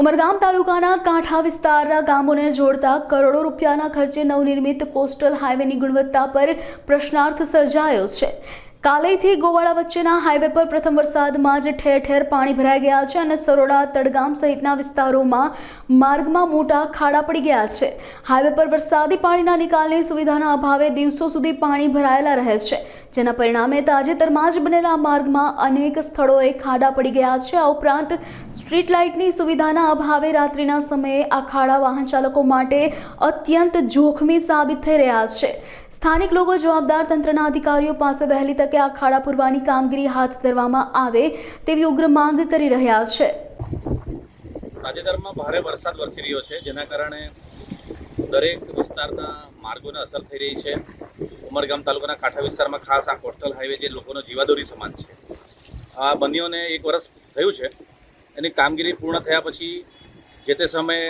ઉમરગામ તાલુકાના કાંઠા વિસ્તારના ગામોને જોડતા કરોડો રૂપિયાના ખર્ચે નવનિર્મિત કોસ્ટલ હાઈવેની ગુણવત્તા પર પ્રશ્નાર્થ સર્જાયો છે. કાલેથી ગોવાળા વચ્ચેના હાઈવે પર પ્રથમ વરસાદમાં જ ઠેર ઠેર પાણી ભરાઈ ગયા છે અને સરોડા, તડગામ સહિતના વિસ્તારોમાં માર્ગમાં મોટા ખાડા પડી ગયા છે. હાઈવે પર વરસાદી પાણીના નિકાલની સુવિધાના અભાવે દિવસો સુધી પાણી ભરાયેલા રહે છે. જેના પરિણામે તાજેતરમાં જ બનેલા માર્ગમાં અનેક સ્થળોએ ખાડા પડી ગયા છે. આ ઉપરાંત સ્ટ્રીટ લાઇટની સુવિધાના અભાવે રાત્રિના સમયે આ ખાડા વાહન ચાલકો માટે અત્યંત જોખમી સાબિત થઈ રહ્યા છે. સ્થાનિક લોકો જવાબદાર તંત્રના અધિકારીઓ પાસે વહેલી તકે આ ખાડા પૂરવાની કામગીરી હાથ ધરવામાં આવે તેવી ઉગ્ર માંગ કરી રહ્યા છે. તાજેતરમાં ભારે વરસાદ વરસી રહ્યો છે, જેના કારણે દરેક વિસ્તારના માર્ગોને અસર થઈ રહી છે. ઉમરગામ તાલુકાના કાંઠા વિસ્તારમાં ખાસ આ કોસ્ટલ હાઈવે જે લોકોનો જીવાદોરી સમાન છે. આ બન્યોને એક વર્ષ થયું છે. એની કામગીરી પૂર્ણ થયા પછી જે તે સમયે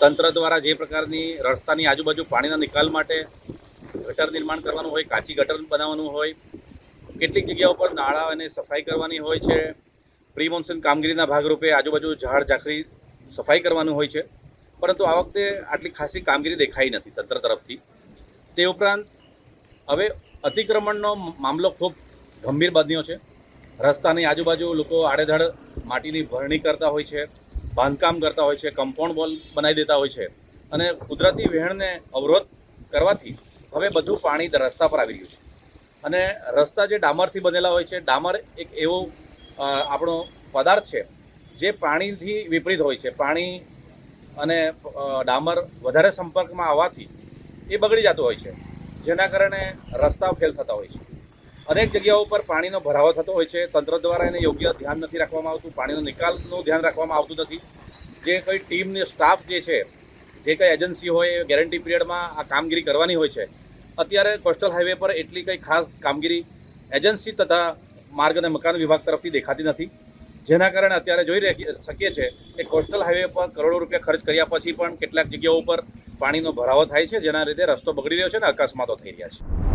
તંત્ર દ્વારા જે પ્રકારની રસ્તાની આજુબાજુ પાણીના નિકાલ માટે ગટર નિર્માણ કરવાનું હોય, કાચી ગટર બનાવવાનું હોય, કેટલીક જગ્યાઓ પર નાળા અને સફાઈ કરવાની હોય છે. પ્રી મોન્સૂન કામગીરીના ભાગરૂપે આજુબાજુ ઝાડ ઝાખરી સફાઈ કરવાનું હોય છે. પરંતુ આ વખતે આટલી ખાસી કામગીરી દેખાઈ નથી તંત્ર તરફથી. તે ઉપરાંત હવે અતિક્રમણનો મામલો ખૂબ ગંભીર બન્યો છે. રસ્તાની આજુબાજુ લોકો આડેધડ માટીની ભરણી કરતા હોય છે, બાંધકામ કરતા હોય છે, કમ્પાઉન્ડ વોલ બનાવી દેતા હોય છે અને કુદરતી વહેણને અવરોધ કરવાથી હવે બધું પાણી રસ્તા પર આવી રહ્યું છે. અને રસ્તા જે ડામરથી બનેલા હોય છે, ડામર એક એવો આપણો પદાર્થ છે જે પાણીથી વિપરીત હોય છે. પાણી અને ડામર વધારે સંપર્કમાં આવવાથી એ બગડી જતો હોય છે. જેના કારણે રસ્તા ફેલ થતા હોય છે. અનેક જગ્યાઓ પર પાણીનો ભરાવો થતો હોય છે. તંત્ર દ્વારા એને યોગ્ય ધ્યાન નથી રાખવામાં આવતું. પાણીનો નિકાલનું ધ્યાન રાખવામાં આવતું નથી. જે કંઈ ટીમની સ્ટાફ જે છે, જે કંઈ એજન્સી હોય, એ ગેરંટી પિરિયડમાં આ કામગીરી કરવાની હોય છે. અત્યારે કોસ્ટલ હાઈવે પર એટલી કંઈ ખાસ કામગીરી એજન્સી તથા માર્ગ અને મકાન વિભાગ તરફથી દેખાતી નથી. જેના કારણે અત્યારે જોઈ શકીએ છીએ કે કોસ્ટલ હાઈવે પર કરોડો રૂપિયા ખર્ચ કર્યા પછી પણ કેટલાક જગ્યાઓ પર પાણીનો ભરાવો થાય છે, જેના લીધે રસ્તો બગડી રહ્યો છે અને અકસ્માતો થઈ રહ્યા છે.